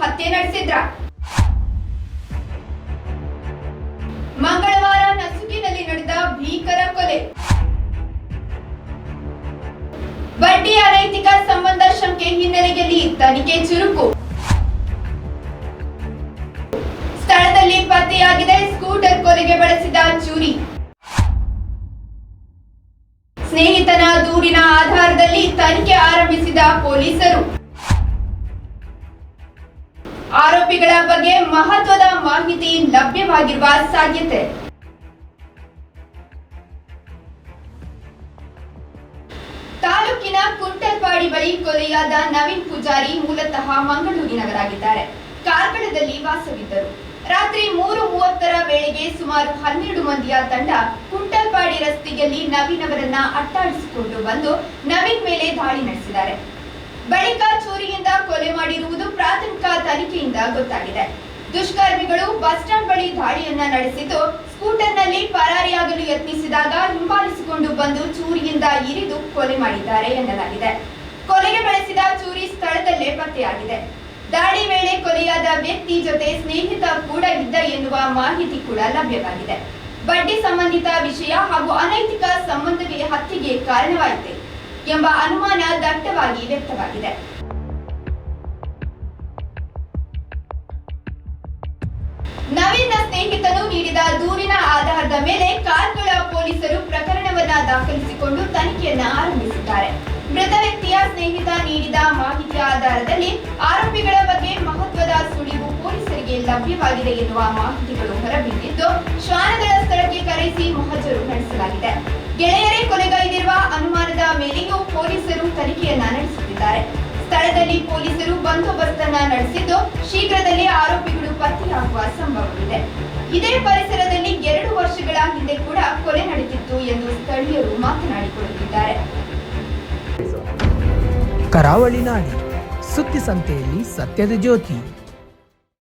ಹತ್ಯೆ ನಡೆಸಿದ್ರ. ಮಂಗಳವಾರ ನಸುಕಿನಲ್ಲಿ ನಡೆದ ಭೀಕರ ಕೊಲೆ. ಬಡ್ಡಿ ಅನೈತಿಕ ಸಂಬಂಧ ಶಂಕೆ ಹಿನ್ನೆಲೆಯಲ್ಲಿ ತನಿಖೆ ಚುರುಕು. ಸ್ಥಳದಲ್ಲಿ ಪತ್ತೆಯಾಗಿದೆ ಸ್ಕೂಟರ್ ಕೊಲೆಗೆ ಬಳಸಿದ ಚೂರಿ. ಸ್ನೇಹಿತನ ದೂರಿನ ಆಧಾರದಲ್ಲಿ ತನಿಖೆ ಆರಂಭಿಸಿದ ಪೊಲೀಸರು. ಆರೋಪಿಗಳ ಬಗ್ಗೆ ಮಹತ್ವದ ಮಾಹಿತಿ ಲಭ್ಯವಾಗಿರುವ ಸಾಧ್ಯತೆ. ತಾಲೂಕಿನ ಕುಂಟಲ್ಪಾಡಿ ಬಳಿ ಕೊಲೆಯಾದ ನವೀನ್ ಪೂಜಾರಿ ಮೂಲತಃ ಮಂಗಳೂರಿನವರಾಗಿದ್ದಾರೆ ಕಾರ್ಕಳದಲ್ಲಿ ವಾಸವಿದ್ದರು. ರಾತ್ರಿ ಮೂರು ಮೂವತ್ತರ ವೇಳೆಗೆ ಸುಮಾರು ಹನ್ನೆರಡು ಮಂದಿಯ ತಂಡ ಕುಂಟಲ್ಪಾಡಿ ರಸ್ತೆಯಲ್ಲಿ ನವೀನ್ ಅವರನ್ನ ಅಟ್ಟಾಡಿಸಿಕೊಂಡು ಬಂದು ನವೀನ್ ಮೇಲೆ ದಾಳಿ ನಡೆಸಿದ್ದಾರೆ. ಬಳಿಕ ಚೋರಿಯಿಂದ ಕೊಲೆ ಪ್ರಾಥಮಿಕ ತನಿಖೆಯಿಂದ ಗೊತ್ತಾಗಿದೆ. ದುಷ್ಕರ್ಮಿಗಳು ಬಸ್ ಸ್ಟಾಂಡ್ ಬಳಿ ದಾಳಿಯನ್ನ ನಡೆಸಿದ್ದು, ಸ್ಕೂಟರ್ನಲ್ಲಿ ಪರಾರಿಯಾಗಲು ಯತ್ನಿಸಿದಾಗ ಹಿಂಬಾಲಿಸಿಕೊಂಡು ಬಂದು ಚೂರಿಯಿಂದ ಇರಿದು ಕೊಲೆ ಮಾಡಿದ್ದಾರೆ ಎನ್ನಲಾಗಿದೆ. ಕೊಲೆಗೆ ಬಳಸಿದ ಚೂರಿ ಸ್ಥಳದಲ್ಲೇ ಪತ್ತೆಯಾಗಿದೆ. ದಾಳಿ ವೇಳೆ ಕೊಲೆಯಾದ ವ್ಯಕ್ತಿ ಜೊತೆ ಸ್ನೇಹಿತ ಕೂಡ ಇದ್ದ ಎನ್ನುವ ಮಾಹಿತಿ ಕೂಡ ಲಭ್ಯವಾಗಿದೆ. ಬಡ್ಡಿ ಸಂಬಂಧಿತ ವಿಷಯ ಹಾಗೂ ಅನೈತಿಕ ಸಂಬಂಧವೇ ಹತ್ಯೆಗೆ ಕಾರಣವಾಯಿತೆ ಎಂಬ ಅನುಮಾನ ದಟ್ಟವಾಗಿ ವ್ಯಕ್ತವಾಗಿದೆ. ನವೀನ್ನ ಸ್ನೇಹಿತನು ನೀಡಿದ ದೂರಿನ ಆಧಾರದ ಮೇಲೆ ಕಾರ್ಕಳ ಪೊಲೀಸರು ಪ್ರಕರಣವನ್ನ ದಾಖಲಿಸಿಕೊಂಡು ತನಿಖೆಯನ್ನ ಆರಂಭಿಸಿದ್ದಾರೆ. ಮೃತ ವ್ಯಕ್ತಿಯ ಸ್ನೇಹಿತ ನೀಡಿದ ಮಾಹಿತಿಯ ಆಧಾರದಲ್ಲಿ ಆರೋಪಿಗಳ ಬಗ್ಗೆ ಮಹತ್ವದ ಸುಳಿವು ಪೊಲೀಸರಿಗೆ ಲಭ್ಯವಾಗಿದೆ ಎನ್ನುವ ಮಾಹಿತಿಗಳು ಹೊರಬಿದ್ದಿದ್ದು, ಶ್ವಾನಗಳ ಸ್ಥಳಕ್ಕೆ ಕರೆಸಿ ಮಹಜರು ನಡೆಸಲಾಗಿದೆ. ಗೆಳೆಯರೇ ಪೊಲೀಸರು ಬಂದೋಬಸ್ತ್ ಅನ್ನ ನಡೆಸಿದ್ದು ಶೀಘ್ರದಲ್ಲಿ ಆರೋಪಿಗಳು ಪತ್ತೆಯಾಗುವ ಸಂಭವವಿದೆ. ಇದೇ ಪರಿಸರದಲ್ಲಿ ಎರಡು ವರ್ಷಗಳ ಹಿಂದೆ ಕೂಡ ಕೊಲೆ ನಡೆದಿತ್ತು ಎಂದು ಸ್ಥಳೀಯರು ಮಾತನಾಡಿಕೊಳ್ಳುತ್ತಿದ್ದಾರೆ. ಕರಾವಳಿ ನಾಡಿ ಸುದ್ದಿ ಸಂತೆಯಲ್ಲಿ ಸತ್ಯದ ಜ್ಯೋತಿ.